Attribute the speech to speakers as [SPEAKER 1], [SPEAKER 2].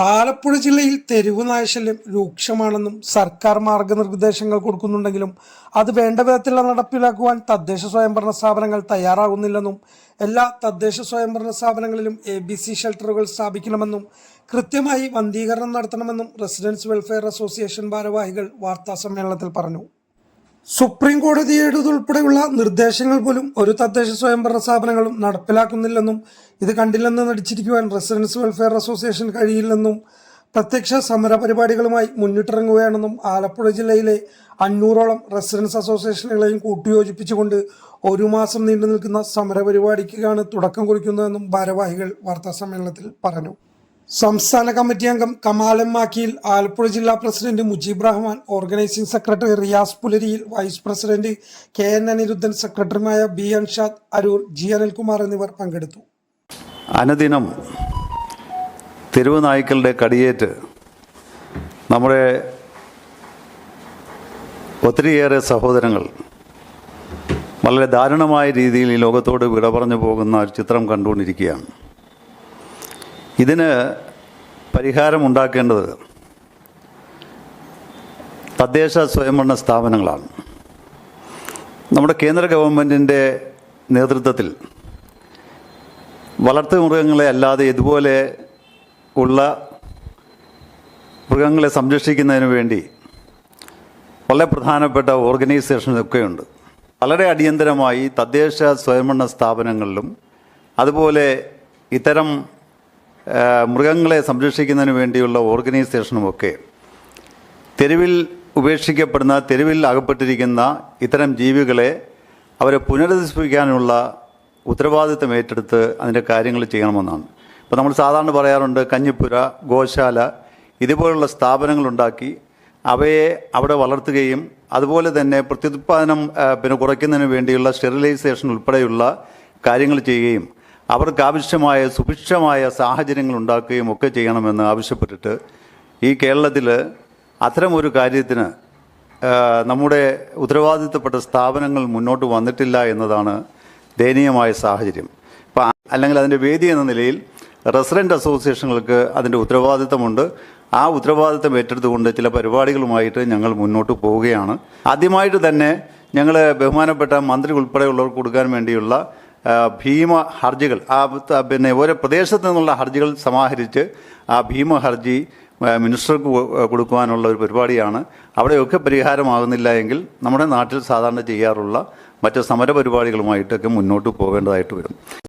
[SPEAKER 1] ആലപ്പുഴ ജില്ലയിൽ തെരുവ് നായശല്യം രൂക്ഷമാണെന്നും സർക്കാർ മാർഗനിർദ്ദേശങ്ങൾ കൊടുക്കുന്നുണ്ടെങ്കിലും അത് വേണ്ട വിധത്തിൽ നടപ്പിലാക്കുവാൻ തദ്ദേശ സ്വയംഭരണ സ്ഥാപനങ്ങൾ തയ്യാറാകുന്നില്ലെന്നും എല്ലാ തദ്ദേശ സ്വയംഭരണ സ്ഥാപനങ്ങളിലും എ ബി സി ഷെൽട്ടറുകൾ സ്ഥാപിക്കണമെന്നും കൃത്യമായി വന്ധീകരണം നടത്തണമെന്നും റെസിഡൻസ് വെൽഫെയർ അസോസിയേഷൻ ഭാരവാഹികൾ വാർത്താ സമ്മേളനത്തിൽ പറഞ്ഞു. സുപ്രീം കോടതിയുടേതുൾപ്പെടെയുള്ള നിർദ്ദേശങ്ങൾ പോലും ഒരു തദ്ദേശ സ്വയംഭരണ സ്ഥാപനങ്ങളും നടപ്പിലാക്കുന്നില്ലെന്നും ഇത് കണ്ടില്ലെന്ന് നടിച്ചിരിക്കുവാൻ റെസിഡൻസ് വെൽഫെയർ അസോസിയേഷൻ കഴിയില്ലെന്നും പ്രത്യക്ഷ സമര പരിപാടികളുമായി മുന്നിട്ടിറങ്ങുകയാണെന്നും ആലപ്പുഴ ജില്ലയിലെ അഞ്ഞൂറോളം റെസിഡൻസ് അസോസിയേഷനുകളെയും കൂട്ടിയോജിപ്പിച്ചുകൊണ്ട് ഒരു മാസം നീണ്ടു നിൽക്കുന്ന സമര പരിപാടിക്കാണ് തുടക്കം കുറിക്കുന്നതെന്നും ഭാരവാഹികൾ വാർത്താസമ്മേളനത്തിൽ പറഞ്ഞു. സംസ്ഥാന കമ്മിറ്റി അംഗം കമാലം മാക്കിയിൽ ആലപ്പുഴ ജില്ലാ president Mujeeb Rahman organising secretary Riyas പുലരിയിൽ vice president K N Aniruddhan സെക്രട്ടറിമാരായ ബി അൻഷാദ് അരൂർ ജി അനിൽകുമാർ എന്നിവർ പങ്കെടുത്തു.
[SPEAKER 2] അനുദിനം തെരുവ് നായ്ക്കളുടെ കടിയേറ്റ് നമ്മുടെ ഒത്തിരിയേറെ സഹോദരങ്ങൾ വളരെ ദാരുണമായ രീതിയിൽ ഈ ലോകത്തോട് വിട പറഞ്ഞു പോകുന്ന ഒരു ചിത്രം കണ്ടുകൊണ്ടിരിക്കുകയാണ്. ഇതിന് പരിഹാരമുണ്ടാക്കേണ്ടത് തദ്ദേശ സ്വയംഭരണ സ്ഥാപനങ്ങളാണ്. നമ്മുടെ കേന്ദ്ര ഗവൺമെന്റിന്റെ നേതൃത്വത്തിൽ വളർത്തു മൃഗങ്ങളെ അല്ലാതെ ഇതുപോലെ ഉള്ള മൃഗങ്ങളെ സംരക്ഷിക്കുന്നതിന് വേണ്ടി വളരെ പ്രധാനപ്പെട്ട ഓർഗനൈസേഷനൊക്കെയുണ്ട്. വളരെ അടിയന്തരമായി തദ്ദേശ സ്വയംഭരണ സ്ഥാപനങ്ങളിലും അതുപോലെ ഇത്തരം മൃഗങ്ങളെ സംരക്ഷിക്കുന്നതിന് വേണ്ടിയുള്ള ഓർഗനൈസേഷനുമൊക്കെ തെരുവിൽ ഉപേക്ഷിക്കപ്പെടുന്ന തെരുവിൽ അകപ്പെട്ടിരിക്കുന്ന ഇത്തരം ജീവികളെ അവരെ പുനരധിവസിപ്പിക്കാനുള്ള ഉത്തരവാദിത്തം ഏറ്റെടുത്ത് അതിന്റെ കാര്യങ്ങൾ ചെയ്യണമെന്നാണ്. ഇപ്പോൾ നമ്മൾ സാധാരണ പറയാറുണ്ട് കഞ്ഞിപ്പുര ഗോശാല ഇതുപോലുള്ള സ്ഥാപനങ്ങളുണ്ടാക്കി അവയെ അവിടെ വളർത്തുകയും അതുപോലെ തന്നെ പ്രത്യുത്പാദനം പിന്നെ കുറയ്ക്കുന്നതിന് വേണ്ടിയുള്ള സ്റ്റെറിലൈസേഷൻ ഉൾപ്പെടെയുള്ള കാര്യങ്ങൾ ചെയ്യുകയും അവർക്ക് ആവശ്യമായ സുഭിക്ഷമായ സാഹചര്യങ്ങൾ ഉണ്ടാക്കുകയും ഒക്കെ ചെയ്യണമെന്ന് ആവശ്യപ്പെട്ടിട്ട് ഈ കേരളത്തിൽ അത്തരമൊരു കാര്യത്തിന് നമ്മുടെ ഉത്തരവാദിത്തപ്പെട്ട സ്ഥാപനങ്ങൾ മുന്നോട്ട് വന്നിട്ടില്ല എന്നതാണ് ദയനീയമായ സാഹചര്യം. ഇപ്പോൾ അല്ലെങ്കിൽ അതിന്റെ വേദി എന്ന നിലയിൽ റെസിഡന്റ് അസോസിയേഷനുകൾക്ക് അതിന്റെ ഉത്തരവാദിത്തമുണ്ട്. ആ ഉത്തരവാദിത്തം ഏറ്റെടുത്തുകൊണ്ട് ചില പരിപാടികളുമായിട്ട് ഞങ്ങൾ മുന്നോട്ട് പോവുകയാണ്. ആദ്യമായിട്ട് തന്നെ ഞങ്ങൾ ബഹുമാനപ്പെട്ട മന്ത്രി ഉൾപ്പെടെയുള്ളവർക്ക് കൊടുക്കാൻ വേണ്ടിയുള്ള ഭീമ ഹർജികൾ ആ പിന്നെ ഓരോ പ്രദേശത്തു നിന്നുള്ള ഹർജികൾ സമാഹരിച്ച് ആ ഭീമ ഹർജി മിനിസ്റ്റർക്ക് കൊടുക്കുവാനുള്ള ഒരു പരിപാടിയാണ്. അവിടെയൊക്കെ പരിഹാരമാകുന്നില്ല എങ്കിൽ നമ്മുടെ നാട്ടിൽ സാധാരണ ചെയ്യാറുള്ള മറ്റ് സമര പരിപാടികളുമായിട്ടൊക്കെ മുന്നോട്ട് പോകേണ്ടതായിട്ട് വരും.